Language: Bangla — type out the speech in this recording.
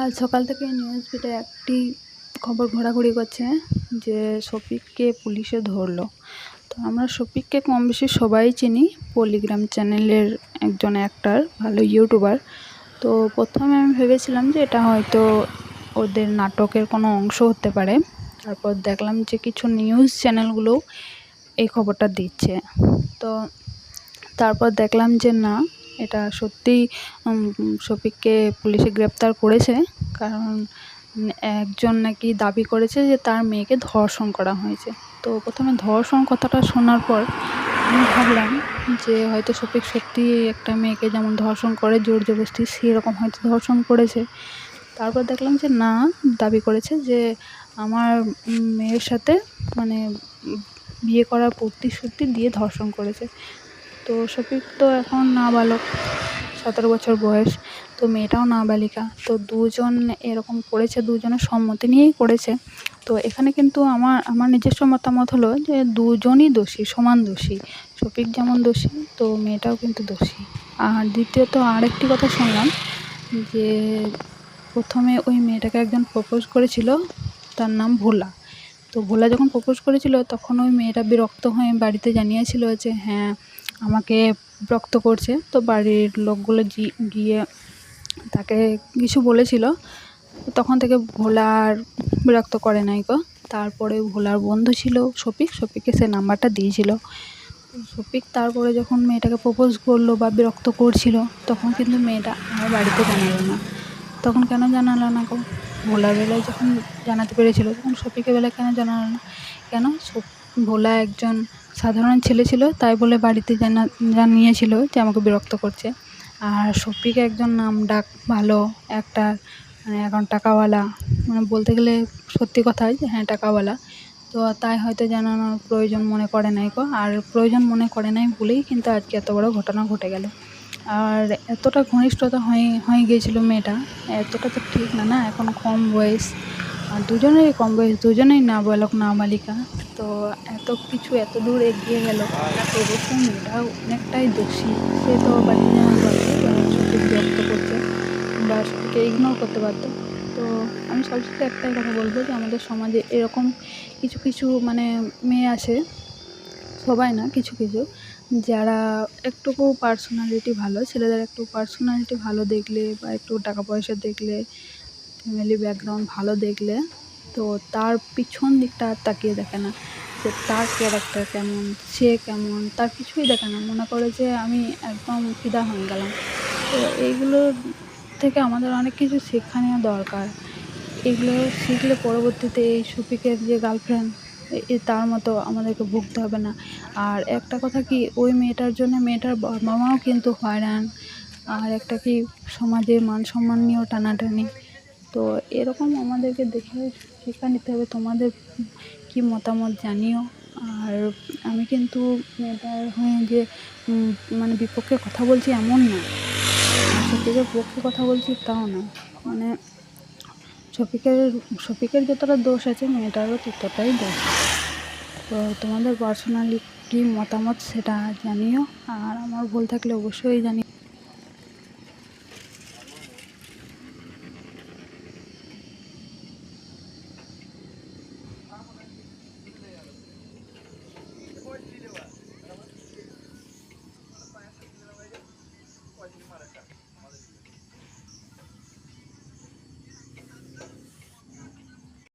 আজ সকাল থেকে নিউজ ফিডে একটি খবর ঘোরাঘুরি করছে, যে শফিককে পুলিশে ধরলো। তো আমরা শফিককে কম বেশি সবাই চিনি। পলিগ্রাম চ্যানেলের একজন অ্যাক্টার ভালো ইউটিউবার তো প্রথমে আমি ভেবেছিলাম যে এটা হয়তো ওদের নাটকের কোনো অংশ হতে পারে। তারপর দেখলাম যে কিছু নিউজ চ্যানেলগুলো এই খবরটা দিচ্ছে। তো তারপর দেখলাম যে না এটা সত্যিই শফিককে পুলিশে গ্রেপ্তার করেছে। কারণ, একজন নাকি দাবি করেছে যে তার মেয়েকে ধর্ষণ করা হয়েছে। তো প্রথমে ধর্ষণ কথাটা শোনার পর আমি ভাবলাম যে হয়তো শফিক সত্যিই একটা মেয়েকে যেমন ধর্ষণ করে, জোর জবরদস্তি সেরকম হয়তো ধর্ষণ করেছে। তারপর দেখলাম যে না, দাবি করেছে যে আমার মেয়ের সাথে মানে বিয়ে করার প্রতিশ্রুতি দিয়ে ধর্ষণ করেছে। তো শফিক তো এখন নাবালক, সতেরো বছর বয়স। তো মেয়েটাও নাবালিকা। তো দুজন এরকম করেছে, দুজনের সম্মতি নিয়েই করেছে। তো এখানে কিন্তু আমার আমার নিজস্ব মতামত হলো যে দুজনই দোষী, সমান দোষী। শফিক যেমন দোষী, তো মেয়েটাও কিন্তু দোষী। আর দ্বিতীয়ত আরেকটি কথা শুনলাম যে প্রথমে ওই মেয়েটাকে একজন প্রপোজ করেছিল, তার নাম ভোলা। তো ভোলা যখন প্রপোজ করেছিল, তখন ওই মেয়েটা বিরক্ত হয়ে বাড়িতে জানিয়েছিল যে হ্যাঁ আমাকে বিরক্ত করছে। তো বাড়ির লোকগুলো গিয়ে তাকে কিছু বলেছিল। তখন থেকে ভোলা আর বিরক্ত করে নাই গো। তারপরে ভোলার বন্ধু ছিল শফিক। শফিককে সে নাম্বারটা দিয়েছিল। শফিক তারপরে যখন মেয়েটাকে প্রপোজ করল বা বিরক্ত করছিল, তখন কিন্তু মেয়েটা আমার বাড়িতে জানালো না। তখন কেন জানালো না গো? ভোলার বেলায় যখন জানাতে পেরেছিল, তখন শফিকের বেলায় কেন জানালো না? কেন? ভোলা একজন সাধারণ ছেলে ছিল, তাই বলে বাড়িতে জানা, জানিয়েছিল যে আমাকে বিরক্ত করছে। আর শফিক একজন নাম ডাক ভালো, একটা মানে এখন টাকাওয়ালা মানে বলতে গেলে সত্যি কথাই যে হ্যাঁ টাকাওয়ালা। তো তাই হয়তো জানানোর প্রয়োজন মনে করে নাই গো। আর প্রয়োজন মনে করে নাই বলেই কিন্তু আজকে এত বড় ঘটনা ঘটে গেল। আর এতটা ঘনিষ্ঠতা হয়ে হয়ে গিয়েছিল মেয়েটা, এতটা তো ঠিক না না, এখন কম বয়স। আর দুজনেরই কম বয়স দুজনেই নাবালক নাবালিকা তো এত কিছু এত দূর এগিয়ে গেল অবশ্যই মেয়েটাও অনেকটাই দোষী। সে তো পারতো সঠিক বিরক্ত করছে। বা সঠিককে ইগনোর করতে পারতো তো আমি সবশেষে একটাই কথা বলব যে, আমাদের সমাজে এরকম কিছু কিছু মানে মেয়ে আছে, সবাই না, কিছু কিছু, যারা একটুকু পার্সোনালিটি ভালো, ছেলেদের একটু পার্সোনালিটি ভালো দেখলে বা একটু টাকা পয়সা দেখলে ফ্যামিলি ব্যাকগ্রাউন্ড ভালো দেখলে তো তার পিছন দিকটা আর তাকিয়ে দেখে না যে তার ক্যারেক্টার কেমন, সে কেমন, তার কিছুই দেখে না। মনে করে যে আমি একদম ফিদা হয়ে গেলাম। তো এইগুলো থেকে আমাদের অনেক কিছু শিক্ষা নেওয়া দরকার। এগুলো শিখলে পরবর্তীতে এই শফিকের যে গার্লফ্রেন্ড এ তার মতো আমাদেরকে ভুগতে হবে না। আর একটা কথা কি, ওই মেয়েটার জন্য মেয়েটার বাবা কিন্তু হয়রান। আর একটা কি, সমাজের মান সম্মান নিয়েও টানাটানি। তো এরকম আমাদেরকে দেখে শিক্ষা নিতে হবে। তোমাদের কী মতামত জানিও? আর আমি কিন্তু মেয়েটার হয়ে যে মানে বিপক্ষে কথা বলছি এমন না। শফিকের পক্ষে কথা বলছি তাও না। মানে শফিকের শফিকের যতটা দোষ আছে, মেয়েটারও ততটাই দোষ। তো তোমাদের পার্সোনালি কী মতামত সেটা জানিও। আর আমার ভুল থাকলে অবশ্যই জানিও